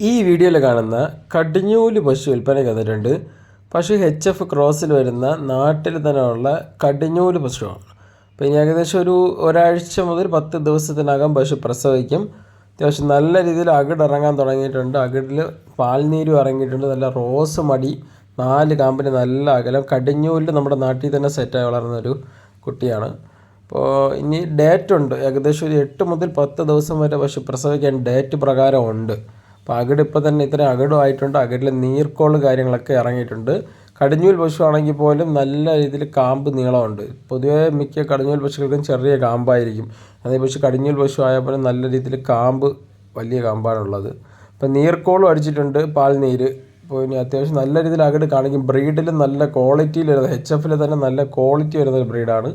ഈ വീഡിയോയിൽ കാണുന്ന കടിഞ്ഞൂൽ പശു വിൽപ്പനയ്ക്ക് വന്നിട്ടുണ്ട് പശു എച്ച് എഫ് ക്രോസിൽ വരുന്ന നാട്ടിൽ തന്നെ ഉള്ള കടിഞ്ഞൂൽ പശുവാണ്. അപ്പോൾ ഇനി ഏകദേശം ഒരു ഒരാഴ്ച മുതൽ പത്ത് ദിവസത്തിനകം പശു പ്രസവിക്കും. അത്യാവശ്യം നല്ല രീതിയിൽ അകിട് ഇറങ്ങാൻ തുടങ്ങിയിട്ടുണ്ട്. അകിടിൽ പാൽനീരും ഇറങ്ങിയിട്ടുണ്ട്. നല്ല റോസ് മടി നാല് കാമ്പിന് നല്ല അകലം. കടിഞ്ഞൂലിൽ നമ്മുടെ നാട്ടിൽ തന്നെ സെറ്റായി വളർന്ന ഒരു കുട്ടിയാണ്. അപ്പോൾ ഇനി ഡേറ്റ് ഉണ്ട്. ഏകദേശം ഒരു എട്ട് മുതൽ പത്ത് ദിവസം വരെ പശു പ്രസവിക്കാൻ ഡേറ്റ് പ്രകാരം ഉണ്ട്. അപ്പോൾ അകിട് ഇപ്പോൾ തന്നെ ഇത്രയും അകിടുമായിട്ടുണ്ട് അകിടിൽ നീർക്കോൾ കാര്യങ്ങളൊക്കെ ഇറങ്ങിയിട്ടുണ്ട്. കടിഞ്ഞൂൽ പശു ആണെങ്കിൽ പോലും നല്ല രീതിയിൽ കാമ്പ് നീളമുണ്ട്. പൊതുവേ മിക്ക കടിഞ്ഞൂൽ പശുക്കൾക്കും ചെറിയ കാമ്പായിരിക്കും. അതേ പക്ഷേ കടിഞ്ഞൂൽ പശു ആയ പോലും നല്ല രീതിയിൽ കാമ്പ് വലിയ കാമ്പാണുള്ളത് അപ്പോൾ നീർക്കോളും അടിച്ചിട്ടുണ്ട് പാൽ നീര് അപ്പോൾ ഇനി അത്യാവശ്യം നല്ല രീതിയിൽ അകിട് കാണിക്കും. ബ്രീഡിൽ നല്ല ക്വാളിറ്റിയിൽ വരുന്നത് എച്ച് എഫിൽ തന്നെ നല്ല ക്വാളിറ്റി വരുന്ന ഒരു ബ്രീഡാണ്.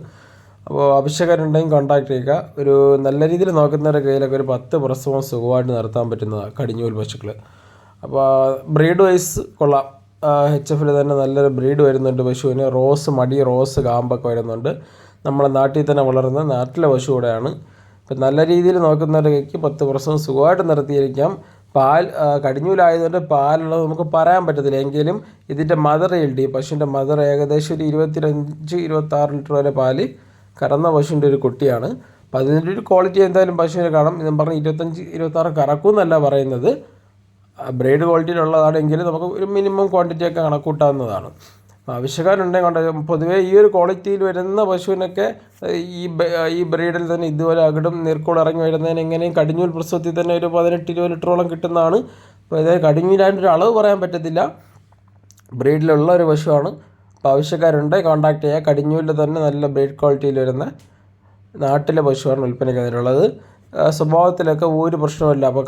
അപ്പോൾ ആവശ്യക്കാരുണ്ടെങ്കിൽ കോൺടാക്ട് ചെയ്യുക. ഒരു നല്ല രീതിയിൽ നോക്കുന്നവരുടെ കയ്യിലൊക്കെ ഒരു പത്ത് പ്രസവം സുഖമായിട്ട് നടത്താൻ പറ്റുന്നതാണ് കടിഞ്ഞൂൽ പശുക്കൾ അപ്പോൾ ബ്രീഡ് വൈസ് കൊള്ളാം. എച്ച് എഫിൽ തന്നെ നല്ലൊരു ബ്രീഡ് വരുന്നുണ്ട് പശുവിന്. റോസ് മടി റോസ് കാമ്പൊക്കെ വരുന്നുണ്ട്. നമ്മളെ നാട്ടിൽ തന്നെ വളർന്ന നാട്ടിലെ പശു കൂടെയാണ്. ഇപ്പം നല്ല രീതിയിൽ നോക്കുന്നവരുടെ കൈക്ക് പത്ത് പ്രസവം സുഖമായിട്ട് നിർത്തിയിരിക്കാം പാൽ കടിഞ്ഞൂലായതുകൊണ്ട് പാലുള്ളത് നമുക്ക് പറയാൻ പറ്റത്തില്ല. എങ്കിലും ഇതിന്റെ മദർ എൽ ഡി പശുവിന്റെ മദർ ഏകദേശം ഒരു ഇരുപത്തിരഞ്ച് ഇരുപത്താറ് ലിറ്റർ വരെ പാൽ കറന്ന പശുവിന്റെ ഒരു കുട്ടിയാണ്. അപ്പോൾ അതിന്റെ ഒരു ക്വാളിറ്റി എന്തായാലും പശുവിന് കാണാം. ഞാൻ പറഞ്ഞ ഇരുപത്തഞ്ച് ഇരുപത്താറ് കറക്കും എന്നല്ല പറയുന്നത്. ബ്രേഡ് ക്വാളിറ്റിയിലുള്ളതാണെങ്കിൽ നമുക്ക് ഒരു മിനിമം ക്വാണ്ടിറ്റി ഒക്കെ കണക്കൂട്ടാവുന്നതാണ്. ആവശ്യക്കാരുണ്ടെങ്കിൽ കൊണ്ട് പൊതുവേ ഈ ഒരു ക്വാളിറ്റിയിൽ വരുന്ന പശുവിനൊക്കെ ഈ ഈ ബ്രീഡിൽ തന്നെ ഇതുപോലെ അകിടും നീർക്കോൾ ഇറങ്ങി വരുന്നതിന് എങ്ങനെയും കടിഞ്ഞൂൽ പ്രസവത്തിൽ തന്നെ ഒരു പതിനെട്ട് ഇരുപത് ലിറ്ററോളം കിട്ടുന്നതാണ്. അപ്പോൾ അതായത് ഒരു അളവ് പറയാൻ പറ്റത്തില്ല. ബ്രീഡിലുള്ള ഒരു പശുവാണ്. അപ്പോൾ ആവശ്യക്കാരുണ്ട്. കോൺടാക്ട് ചെയ്യുക കടിഞ്ഞൂരിൽ തന്നെ നല്ല ബ്രീഡ് ക്വാളിറ്റിയിൽ വരുന്ന നാട്ടിലെ പശുവാണ് വിൽപ്പനയ്ക്ക് അതിലുള്ളത് സ്വഭാവത്തിലൊക്കെ ഒരു പ്രശ്നമില്ല അപ്പോൾ